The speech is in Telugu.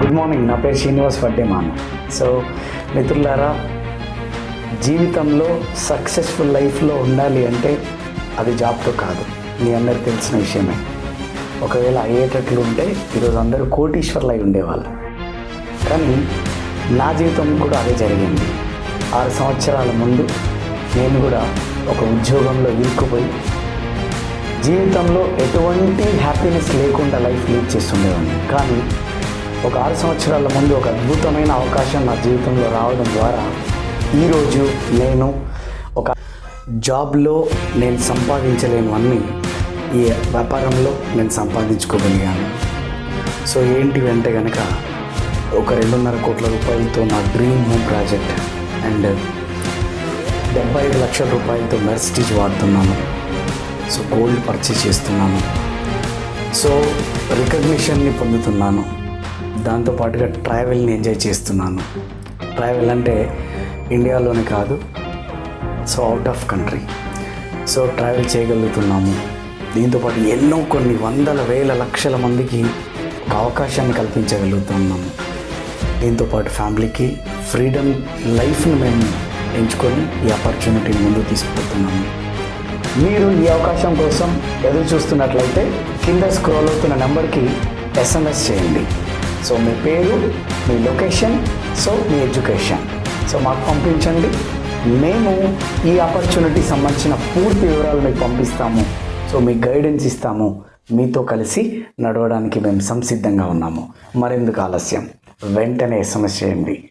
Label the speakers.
Speaker 1: గుడ్ మార్నింగ్ నా పేరు శ్రీనివాస్ వడ్డేమాన్ సో మిత్రులారా జీవితంలో సక్సెస్ఫుల్ లైఫ్లో ఉండాలి అంటే అది జాబ్తో కాదు. మీ అందరికి తెలిసిన విషయమే. ఒకవేళ అయ్యేటట్లు ఉంటే ఈరోజు అందరూ కోటీశ్వర్లు అయి ఉండేవాళ్ళు. కానీ నా జీవితం కూడా అదే జరిగింది. ఆరు సంవత్సరాల ముందు నేను కూడా ఒక ఉద్యోగంలో ఇరుక్కుపోయి జీవితంలో ఎటువంటి హ్యాపీనెస్ లేకుండా లైఫ్ లీడ్ చేస్తుండేవాడిని. కానీ ఒక ఆరు సంవత్సరాల ముందు ఒక అద్భుతమైన అవకాశం నా జీవితంలో రావడం ద్వారా ఈరోజు నేను ఒక జాబ్లో నేను సంపాదించలేనివన్నీ ఈ వ్యాపారంలో నేను సంపాదించుకోగలిగాను. సో ఏంటివి అంటే కనుక ఒక రెండున్నర కోట్ల రూపాయలతో నా డ్రీమ్ హోమ్ ప్రాజెక్ట్ అండ్ డెబ్బై ఐదు లక్షల రూపాయలతో మెర్సిటీజ్ వాడుతున్నాను. సో గోల్డ్ పర్చేస్ చేస్తున్నాను. సో రికగ్నిషన్ని పొందుతున్నాను. దాంతోపాటుగా ట్రావెల్ని ఎంజాయ్ చేస్తున్నాను. ట్రావెల్ అంటే ఇండియాలోనే కాదు so out of country so travel చేయగలుగుతున్నాము. దీంతోపాటు ఎన్నో కొన్ని వందల వేల లక్షల మందికి ఒక అవకాశాన్ని కల్పించగలుగుతున్నాము. దీంతోపాటు ఫ్యామిలీకి ఫ్రీడమ్ లైఫ్ను మేము ఎంచుకొని ఈ ఆపర్చునిటీని ముందు తీసుకుపోతున్నాము. మీరు ఈ అవకాశం కోసం ఎదురు చూస్తున్నట్లయితే కింద స్క్రోల్ అవుతున్న నెంబర్కి ఎస్ఎంఎస్ చేయండి. సో మీ పేరు మీ లొకేషన్ సో మీ ఎడ్యుకేషన్. సో మాకు పంపించండి. మేము ఈ ఆపర్చునిటీ సంబంధించిన పూర్తి వివరాలు మీకు పంపిస్తాము. సో మీకు గైడెన్స్ ఇస్తాము. మీతో కలిసి నడవడానికి మేము సంసిద్ధంగా ఉన్నాము. మరెందుకు ఆలస్యం? వెంటనే ఎస్ఎంఎస్ చేయండి.